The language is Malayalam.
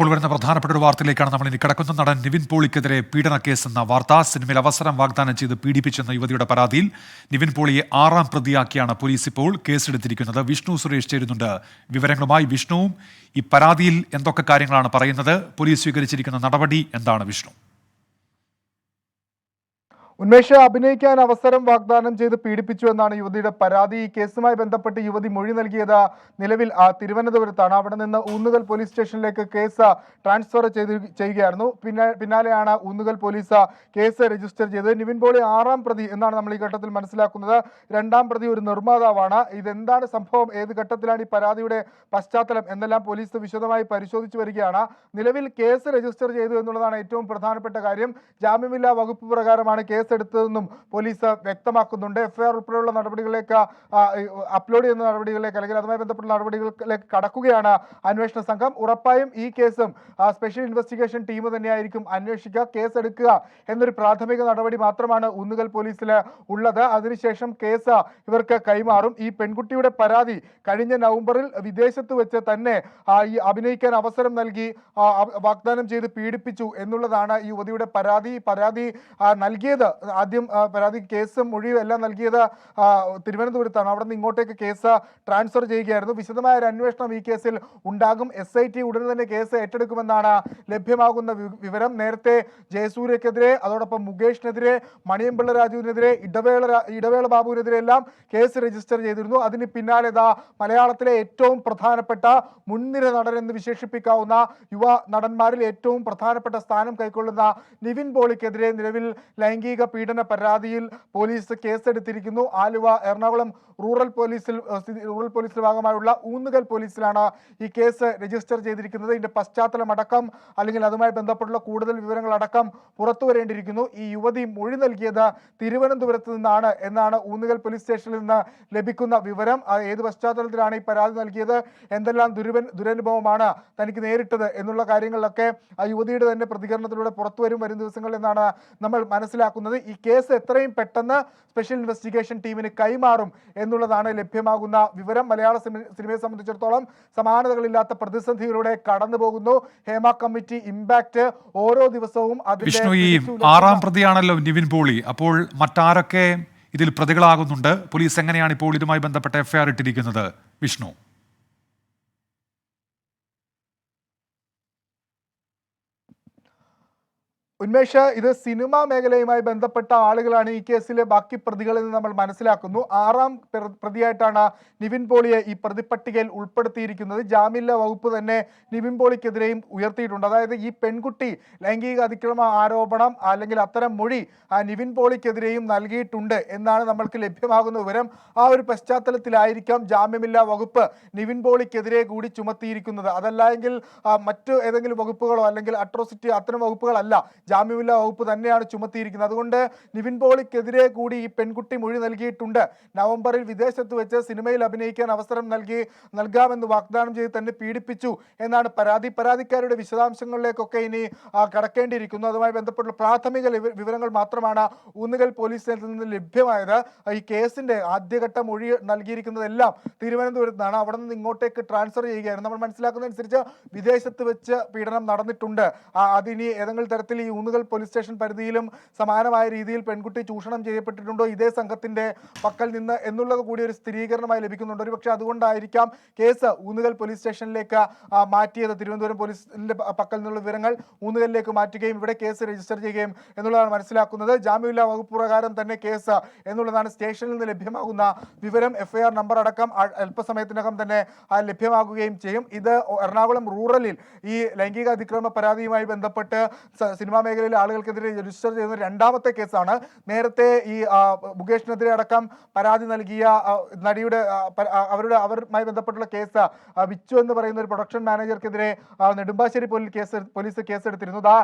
ഇപ്പോൾ വരുന്ന പ്രധാനപ്പെട്ട ഒരു വാർത്തയിലേക്കാണ് നമ്മൾ ഇനി കിടക്കുന്ന നടൻ നിവിൻ പോളിക്കെതിരെ പീഡന കേസ് എന്ന വാർത്ത. സിനിമയിൽ അവസരം വാഗ്ദാനം ചെയ്ത് പീഡിപ്പിച്ചെന്ന യുവതിയുടെ പരാതിയിൽ നിവിൻ പോളിയെ ആറാം പ്രതിയാക്കിയാണ് പോലീസ് ഇപ്പോൾ കേസെടുത്തിരിക്കുന്നത്. വിഷ്ണു സുരേഷ് ചേരുന്നുണ്ട്. വിവരങ്ങളുമായി വിഷ്ണുവും ഈ പരാതിയിൽ എന്തൊക്കെ കാര്യങ്ങളാണ് പറയുന്നത്? പോലീസ് സ്വീകരിച്ചിരിക്കുന്ന നടപടി എന്താണ് വിഷ്ണു? ഉന്മേഷ് അഭിനയിക്കാൻ അവസരം വാഗ്ദാനം ചെയ്ത് പീഡിപ്പിച്ചു എന്നാണ് യുവതിയുടെ പരാതി. ഈ കേസുമായി ബന്ധപ്പെട്ട് യുവതി മൊഴി നൽകിയത് നിലവിൽ തിരുവനന്തപുരത്താണ്. അവിടെ നിന്ന് ഊന്നുകൽ പോലീസ് സ്റ്റേഷനിലേക്ക് കേസ് ട്രാൻസ്ഫർ ചെയ്ത് ചെയ്യുകയായിരുന്നു. പിന്നെ പിന്നാലെയാണ് ഊന്നുകൽ പോലീസ് കേസ് രജിസ്റ്റർ ചെയ്തത്. നിവിൻ പോളി ആറാം പ്രതി എന്നാണ് നമ്മൾ ഈ ഘട്ടത്തിൽ മനസ്സിലാക്കുന്നത്. രണ്ടാം പ്രതി ഒരു നിർമ്മാതാവാണ്. ഇതെന്താണ് സംഭവം? ഏത് ഘട്ടത്തിലാണ് ഈ പരാതിയുടെ പശ്ചാത്തലം? എന്നെല്ലാം പോലീസ് വിശദമായി പരിശോധിച്ചു വരികയാണ്. നിലവിൽ കേസ് രജിസ്റ്റർ ചെയ്തു എന്നുള്ളതാണ് ഏറ്റവും പ്രധാനപ്പെട്ട കാര്യം. ജാമ്യമില്ലാ വകുപ്പ് പ്രകാരമാണ് കേസ് എടുത്തതെന്നും പോലീസ് വ്യക്തമാക്കുന്നുണ്ട്. എഫ്ഐആർ ഉൾപ്പെടെയുള്ള നടപടികളിലേക്ക് അപ്ലോഡ് ചെയ്യുന്ന നടപടികളിലേക്ക് അല്ലെങ്കിൽ അതുമായി ബന്ധപ്പെട്ട നടപടികളിലേക്ക് കടക്കുകയാണ് അന്വേഷണ സംഘം. ഉറപ്പായും ഈ കേസും സ്പെഷ്യൽ ഇൻവെസ്റ്റിഗേഷൻ ടീം തന്നെയായിരിക്കും അന്വേഷിക്കുക കേസെടുക്കുക എന്നൊരു പ്രാഥമിക നടപടി മാത്രമാണ് ഉന്നുകൽ പോലീസിൽ ഉള്ളത്. അതിനുശേഷം കേസ് ഇവർക്ക് കൈമാറും. ഈ പെൺകുട്ടിയുടെ പരാതി കഴിഞ്ഞ നവംബറിൽ വിദേശത്ത് വെച്ച് തന്നെ ഈ അഭിനയിക്കാൻ അവസരം നൽകി വാഗ്ദാനം ചെയ്ത് പീഡിപ്പിച്ചു എന്നുള്ളതാണ് ഈ യുവതിയുടെ പരാതി. പരാതി നൽകിയത് ആദ്യം പരാതി കേസ് മൊഴിയും എല്ലാം നൽകിയത് തിരുവനന്തപുരത്താണ്. അവിടെ നിന്ന് ഇങ്ങോട്ടേക്ക് കേസ് ട്രാൻസ്ഫർ ചെയ്യുകയായിരുന്നു. വിശദമായ ഒരു അന്വേഷണം ഈ കേസിൽ ഉണ്ടാകും. എസ് ഐ ടി ഉടൻ തന്നെ കേസ് ഏറ്റെടുക്കുമെന്നാണ് ലഭ്യമാകുന്ന വിവരം. നേരത്തെ ജയസൂര്യക്കെതിരെ അതോടൊപ്പം മുകേഷിനെതിരെ മണിയമ്പിള്ള രാജുവിനെതിരെ ഇടവേള ഇടവേള ബാബുവിനെതിരെ എല്ലാം കേസ് രജിസ്റ്റർ ചെയ്തിരുന്നു. അതിന് പിന്നാലെ ഇതാ മലയാളത്തിലെ ഏറ്റവും പ്രധാനപ്പെട്ട മുൻനിര നടൻ എന്ന് വിശേഷിപ്പിക്കാവുന്ന യുവ നടന്മാരിൽ ഏറ്റവും പ്രധാനപ്പെട്ട സ്ഥാനം കൈക്കൊള്ളുന്ന നിവിൻ പോളിക്കെതിരെ നിലവിൽ ലൈംഗിക പീഡന പരാതിയിൽ പോലീസ് കേസെടുത്തിരിക്കുന്നു. ആലുവ എറണാകുളം റൂറൽ പോലീസിൽ റൂറൽ പോലീസിന്റെ ഭാഗമായുള്ള ഊന്നുകൽ പോലീസിലാണ് ഈ കേസ് രജിസ്റ്റർ ചെയ്തിരിക്കുന്നത്. ഇതിന്റെ പശ്ചാത്തലം അടക്കം അല്ലെങ്കിൽ അതുമായി ബന്ധപ്പെട്ടുള്ള കൂടുതൽ വിവരങ്ങൾ അടക്കം പുറത്തു വരേണ്ടിയിരിക്കുന്നു. ഈ യുവതി മൊഴി നൽകിയത് തിരുവനന്തപുരത്ത് നിന്നാണ് എന്നാണ് ഊന്നുകൽ പോലീസ് സ്റ്റേഷനിൽ നിന്ന് ലഭിക്കുന്ന വിവരം. ഏത് പശ്ചാത്തലത്തിലാണ് ഈ പരാതി നൽകിയത്? എന്തെല്ലാം ദുരുവൻ ദുരനുഭവമാണ് തനിക്ക് നേരിട്ടത് എന്നുള്ള കാര്യങ്ങളിലൊക്കെ ആ യുവതിയുടെ തന്നെ പ്രതികരണത്തിലൂടെ പുറത്തു വരും വരും ദിവസങ്ങളിൽ എന്നാണ് നമ്മൾ മനസ്സിലാക്കുന്നത്. ഈ കേസ് എത്രയും പെട്ടെന്ന് സ്പെഷ്യൽ ഇൻവെസ്റ്റിഗേഷൻ ടീമിന് കൈമാറും എന്നുള്ളതാണ് ലഭ്യമാകുന്ന വിവരം. മലയാള സിനിമയെ സംബന്ധിച്ചിടത്തോളം സമാനതകളില്ലാത്ത പ്രതിസന്ധിയിലൂടെ കടന്നു പോകുന്നു ഹേമ കമ്മിറ്റി ഇമ്പാക്ട് ഓരോ ദിവസവും വിഷ്ണു ഈ ആറാം പ്രതിയാണല്ലോ നിവിൻ പോളി. അപ്പോൾ മറ്റാരൊക്കെ ഇതിൽ പ്രതികളാകുന്നുണ്ട്? പോലീസ് എങ്ങനെയാണ് ഇപ്പോൾ ഇതുമായി ബന്ധപ്പെട്ട എഫ്ഐആർ ഇട്ടിരിക്കുന്നത്? വിഷ്ണു. ഉന്മേഷ് ഇത് സിനിമാ മേഖലയുമായി ബന്ധപ്പെട്ട ആളുകളാണ് ഈ കേസിലെ ബാക്കി പ്രതികളിൽ നിന്ന് നമ്മൾ മനസ്സിലാക്കുന്നു. ആറാം പ്രതിയായിട്ടാണ് നിവിൻ പോളിയെ ഈ പ്രതിപ്പട്ടികയിൽ ഉൾപ്പെടുത്തിയിരിക്കുന്നത്. ജാമ്യ വകുപ്പ് തന്നെ നിവിൻ പോളിക്കെതിരെയും ഉയർത്തിയിട്ടുണ്ട്. അതായത് ഈ പെൺകുട്ടി ലൈംഗിക അതിക്രമ ആരോപണം അല്ലെങ്കിൽ അത്തരം മൊഴി ആ നിവിൻ പോളിക്കെതിരെയും നൽകിയിട്ടുണ്ട് എന്നാണ് നമ്മൾക്ക് ലഭ്യമാകുന്ന വിവരം. ആ ഒരു പശ്ചാത്തലത്തിലായിരിക്കാം ജാമ്യമില്ലാ വകുപ്പ് നിവിൻ പോളിക്കെതിരെ കൂടി ചുമത്തിയിരിക്കുന്നത്. അതല്ല എങ്കിൽ മറ്റു ഏതെങ്കിലും വകുപ്പുകളോ അല്ലെങ്കിൽ അട്രോസിറ്റി അത്തരം വകുപ്പുകളല്ല ജാമ്യമില്ലാ വകുപ്പ് തന്നെയാണ് ചുമത്തിയിരിക്കുന്നത്. അതുകൊണ്ട് നിവിൻ പോളിക്കെതിരെ കൂടി ഈ പെൺകുട്ടി മൊഴി നൽകിയിട്ടുണ്ട്. നവംബറിൽ വിദേശത്ത് വെച്ച് സിനിമയിൽ അഭിനയിക്കാൻ അവസരം നൽകി നൽകാമെന്ന് വാഗ്ദാനം ചെയ്ത് തന്നെ പീഡിപ്പിച്ചു എന്നാണ് പരാതി. പരാതിക്കാരുടെ വിശദാംശങ്ങളിലേക്കൊക്കെ ഇനി കടക്കേണ്ടിയിരിക്കുന്നു. അതുമായി ബന്ധപ്പെട്ട പ്രാഥമിക വിവരങ്ങൾ മാത്രമാണ് ഊന്നുകൽ പോലീസിൽ നിന്ന് ലഭ്യമായത്. ഈ കേസിന്റെ ആദ്യഘട്ട മൊഴി നൽകിയിരിക്കുന്നതെല്ലാം തിരുവനന്തപുരത്താണ് അവിടെ നിന്ന് ഇങ്ങോട്ടേക്ക് ട്രാൻസ്ഫർ ചെയ്യുകയായിരുന്നു. നമ്മൾ മനസ്സിലാക്കുന്നതനുസരിച്ച് വിദേശത്ത് വെച്ച് പീഡനം നടന്നിട്ടുണ്ട്. അതിനി ഏതെങ്കിലും തരത്തിൽ ഈ ഊന്നുകൽ പോലീസ് സ്റ്റേഷൻ പരിധിയിലും സമാനമായ രീതിയിൽ പെൺകുട്ടി ചൂഷണം ചെയ്യപ്പെട്ടിട്ടുണ്ടോ? ഇതേ സംഘത്തിന്റെ പക്കൽ നിന്ന് എന്നുള്ളത് കൂടി ഒരു സ്ഥിരീകരണമായി ലഭിക്കുന്നുണ്ട്. ഒരു പക്ഷേ അതുകൊണ്ടായിരിക്കാം കേസ് ഊന്നുകൽ പോലീസ് സ്റ്റേഷനിലേക്ക് മാറ്റിയത്. തിരുവനന്തപുരം പോലീസിന്റെ പക്കൽ നിന്നുള്ള വിവരങ്ങൾ ഊന്നുകലിലേക്ക് മാറ്റുകയും ഇവിടെ കേസ് രജിസ്റ്റർ ചെയ്യുകയും എന്നുള്ളതാണ് മനസ്സിലാക്കുന്നത്. ജാമ്യമില്ലാ വകുപ്പ് പ്രകാരം തന്നെ കേസ് എന്നുള്ളതാണ് സ്റ്റേഷനിൽ നിന്ന് ലഭ്യമാകുന്ന വിവരം. എഫ്ഐആർ നമ്പർ അടക്കം അല്പസമയത്തിനകം തന്നെ ലഭ്യമാകുകയും ചെയ്യും. ഇത് എറണാകുളം റൂറലിൽ ഈ ലൈംഗിക അതിക്രമ പരാതിയുമായി ബന്ധപ്പെട്ട് സിനിമാ മേഖലയിലെ ആളുകൾക്കെതിരെ രജിസ്റ്റർ ചെയ്യുന്ന രണ്ടാമത്തെ കേസാണ്. നേരത്തെ ഈ മുകേഷിനെതിരെ അടക്കം പരാതി നൽകിയ നടിയുടെ അവരുടെ അവരുമായി ബന്ധപ്പെട്ടുള്ള കേസ് വിച്ചു എന്ന് പറയുന്ന ഒരു പ്രൊഡക്ഷൻ മാനേജർക്കെതിരെ നെടുമ്പാശ്ശേരി പോലീസ് കേസ് പോലീസ് കേസെടുത്തിരുന്നു. ദാ